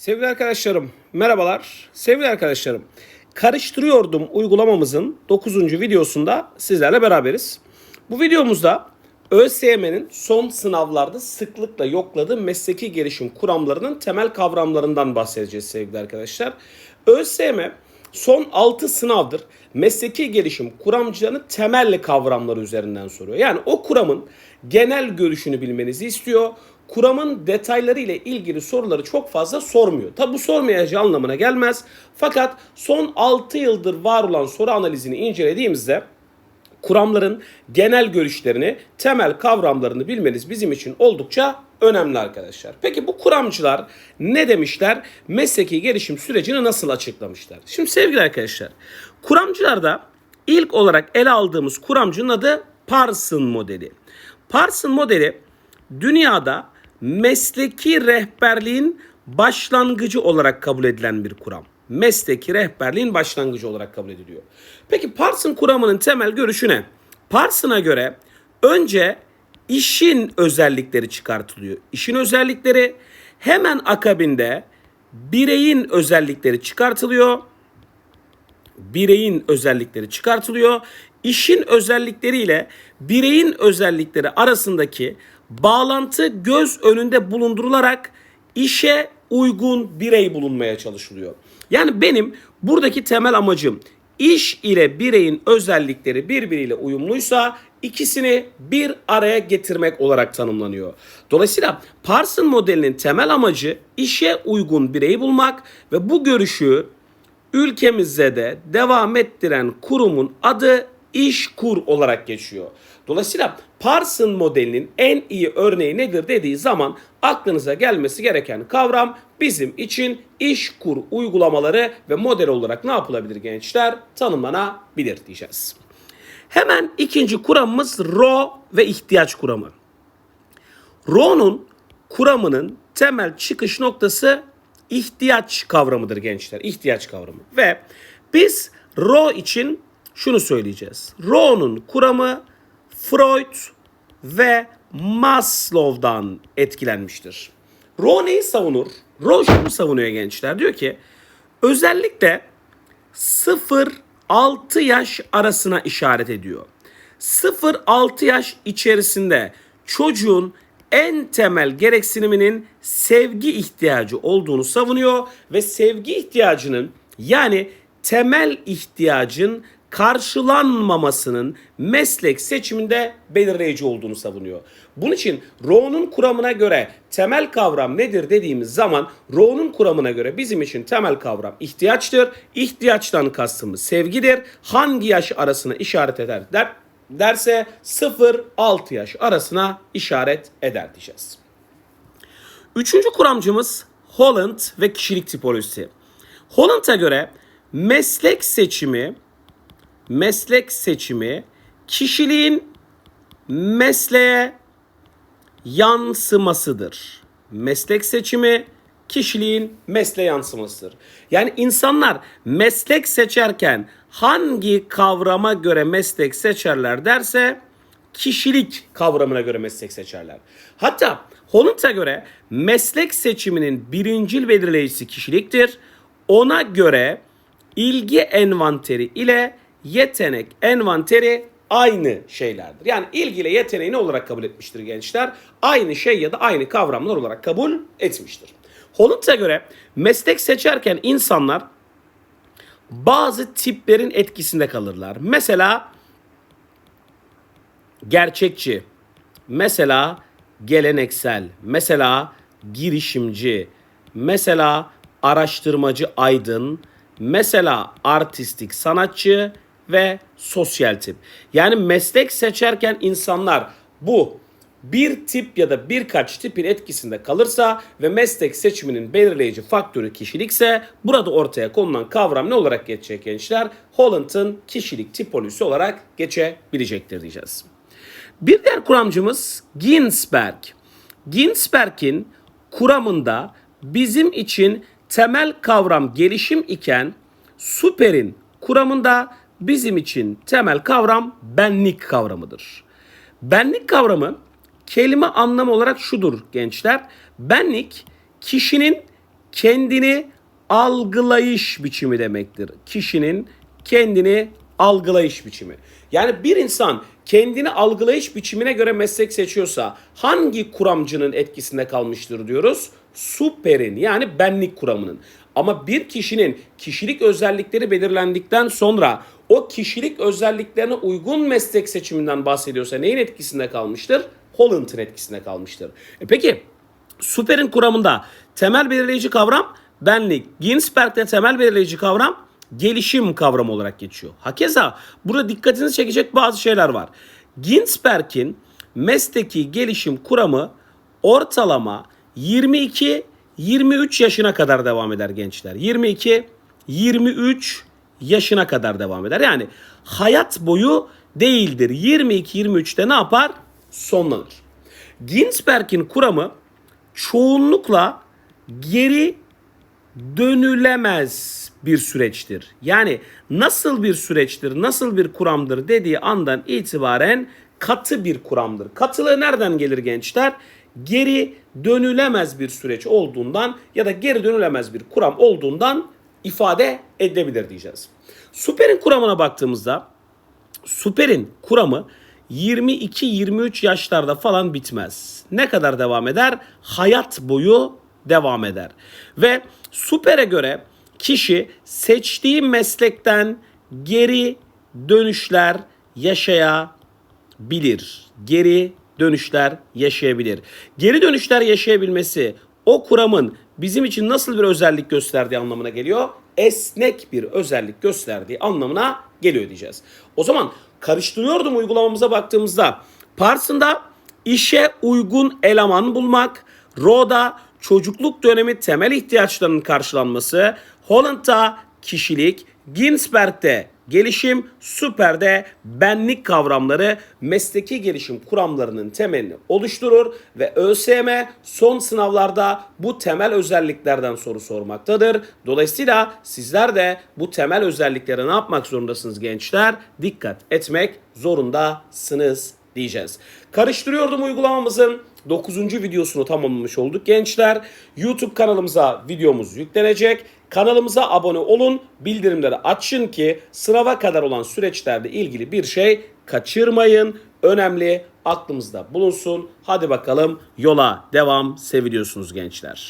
Sevgili arkadaşlarım, merhabalar. Sevgili arkadaşlarım, karıştırıyordum uygulamamızın 9. videosunda sizlerle beraberiz. Bu videomuzda ÖSYM'nin son sınavlarda sıklıkla yokladığı mesleki gelişim kuramlarının temel kavramlarından bahsedeceğiz sevgili arkadaşlar. ÖSYM son 6 sınavdır mesleki gelişim kuramcılarının temel kavramları üzerinden soruyor. Yani o kuramın genel görüşünü bilmenizi istiyor kuramın detayları ile ilgili soruları çok fazla sormuyor. Tabi bu sormayacağı anlamına gelmez. Fakat son 6 yıldır var olan soru analizini incelediğimizde kuramların genel görüşlerini, temel kavramlarını bilmeniz bizim için oldukça önemli arkadaşlar. Peki bu kuramcılar ne demişler? Mesleki gelişim sürecini nasıl açıklamışlar? Şimdi sevgili arkadaşlar, kuramcılarda ilk olarak ele aldığımız kuramcının adı Parson modeli. Parson modeli dünyada mesleki rehberliğin başlangıcı olarak kabul edilen bir kuram. Mesleki rehberliğin başlangıcı olarak kabul ediliyor. Peki Parson kuramının temel görüşü ne? Parson'a göre önce işin özellikleri çıkartılıyor. İşin özellikleri hemen akabinde bireyin özellikleri çıkartılıyor. Bireyin özellikleri çıkartılıyor. İşin özellikleriyle bireyin özellikleri arasındaki bağlantı göz önünde bulundurularak işe uygun birey bulunmaya çalışılıyor. Yani benim buradaki temel amacım iş ile bireyin özellikleri birbiriyle uyumluysa ikisini bir araya getirmek olarak tanımlanıyor. Dolayısıyla Parson modelinin temel amacı işe uygun bireyi bulmak ve bu görüşü ülkemizde de devam ettiren kurumun adı İşkur olarak geçiyor. Dolayısıyla Parson modelinin en iyi örneği nedir dediği zaman aklınıza gelmesi gereken kavram bizim için İşkur uygulamaları ve model olarak ne yapılabilir gençler? Tanımlanabilir diyeceğiz. Hemen ikinci kuramımız RO ve ihtiyaç kuramı. RO'nun kuramının temel çıkış noktası ihtiyaç kavramıdır gençler. İhtiyaç kavramı. Ve biz RO için şunu söyleyeceğiz. Ro'nun kuramı Freud ve Maslow'dan etkilenmiştir. Ro neyi savunur? Ro şunu savunuyor gençler. Diyor ki özellikle 0-6 yaş arasına işaret ediyor. 0-6 yaş içerisinde çocuğun en temel gereksiniminin sevgi ihtiyacı olduğunu savunuyor ve sevgi ihtiyacının yani temel ihtiyacın karşılanmamasının meslek seçiminde belirleyici olduğunu savunuyor. Bunun için Rowe'nun kuramına göre temel kavram nedir dediğimiz zaman Rowe'nun kuramına göre bizim için temel kavram ihtiyaçtır. İhtiyaçtan kastımız sevgidir. Hangi yaş arasına işaret eder der, derse 0-6 yaş arasına işaret eder diyeceğiz. Üçüncü kuramcımız Holland ve kişilik tipolojisi. Holland'a göre meslek seçimi meslek seçimi kişiliğin mesleğe yansımasıdır. Meslek seçimi kişiliğin mesleğe yansımasıdır. Yani insanlar meslek seçerken hangi kavrama göre meslek seçerler derse kişilik kavramına göre meslek seçerler. Hatta Holland'a göre meslek seçiminin birincil belirleyicisi kişiliktir. Ona göre ilgi envanteri ile yetenek envanteri aynı şeylerdir. Yani ilgiyle yeteneği ne olarak kabul etmiştir gençler? Aynı şey ya da aynı kavramlar olarak kabul etmiştir. Holland'a göre meslek seçerken insanlar bazı tiplerin etkisinde kalırlar. Mesela gerçekçi, mesela geleneksel, mesela girişimci, mesela araştırmacı aydın, mesela artistik sanatçı ve sosyal tip. Yani meslek seçerken insanlar bu bir tip ya da birkaç tipin etkisinde kalırsa ve meslek seçiminin belirleyici faktörü kişilikse burada ortaya konulan kavram ne olarak geçecek gençler? Holland'ın kişilik tipolojisi olarak geçebilecektir diyeceğiz. Bir diğer kuramcımız Ginsberg. Ginsberg'in kuramında bizim için temel kavram gelişim iken Super'in kuramında bizim için temel kavram benlik kavramıdır. Benlik kavramı kelime anlamı olarak şudur gençler. Benlik kişinin kendini algılayış biçimi demektir. Kişinin kendini algılayış biçimi. Yani bir insan kendini algılayış biçimine göre meslek seçiyorsa hangi kuramcının etkisinde kalmıştır diyoruz? Superin yani benlik kuramının. Ama bir kişinin kişilik özellikleri belirlendikten sonra o kişilik özelliklerine uygun meslek seçiminden bahsediyorsa neyin etkisinde kalmıştır? Holland'ın etkisinde kalmıştır. E peki Super'in kuramında temel belirleyici kavram benlik. Ginsberg'de temel belirleyici kavram gelişim kavramı olarak geçiyor. Hakeza burada dikkatinizi çekecek bazı şeyler var. Ginsberg'in mesleki gelişim kuramı ortalama 22 23 yaşına kadar devam eder gençler. 22 23 yaşına kadar devam eder. Yani hayat boyu değildir. 22-23'te ne yapar? Sonlanır. Ginsberg'in kuramı çoğunlukla geri dönülemez bir süreçtir. Yani nasıl bir süreçtir, nasıl bir kuramdır dediği andan itibaren katı bir kuramdır. Katılığı nereden gelir gençler? Geri dönülemez bir süreç olduğundan ya da geri dönülemez bir kuram olduğundan ifade edebilir diyeceğiz. Super'in kuramına baktığımızda Super'in kuramı 22-23 yaşlarda falan bitmez. Ne kadar devam eder? Hayat boyu devam eder. Ve Super'e göre kişi seçtiği meslekten geri dönüşler yaşayabilir. Geri dönüşler yaşayabilir. Geri dönüşler yaşayabilmesi o kuramın bizim için nasıl bir özellik gösterdiği anlamına geliyor? Esnek bir özellik gösterdiği anlamına geliyor diyeceğiz. O zaman karıştırıyordum uygulamamıza baktığımızda Parson'da işe uygun eleman bulmak, Ro'da çocukluk dönemi temel ihtiyaçlarının karşılanması, Holland'da kişilik, Ginsberg'de gelişim, Super'de benlik kavramları mesleki gelişim kuramlarının temelini oluşturur ve ÖSYM son sınavlarda bu temel özelliklerden soru sormaktadır. Dolayısıyla sizler de bu temel özelliklere ne yapmak zorundasınız gençler? Dikkat etmek zorundasınız diyeceğiz. Karıştırıyordum uygulamamızın 9. videosunu tamamlamış olduk gençler. YouTube kanalımıza videomuz yüklenecek. Kanalımıza abone olun, bildirimleri açın ki sınava kadar olan süreçlerde ilgili bir şey kaçırmayın. Önemli, aklımızda bulunsun. Hadi bakalım yola devam. Seviliyorsunuz gençler.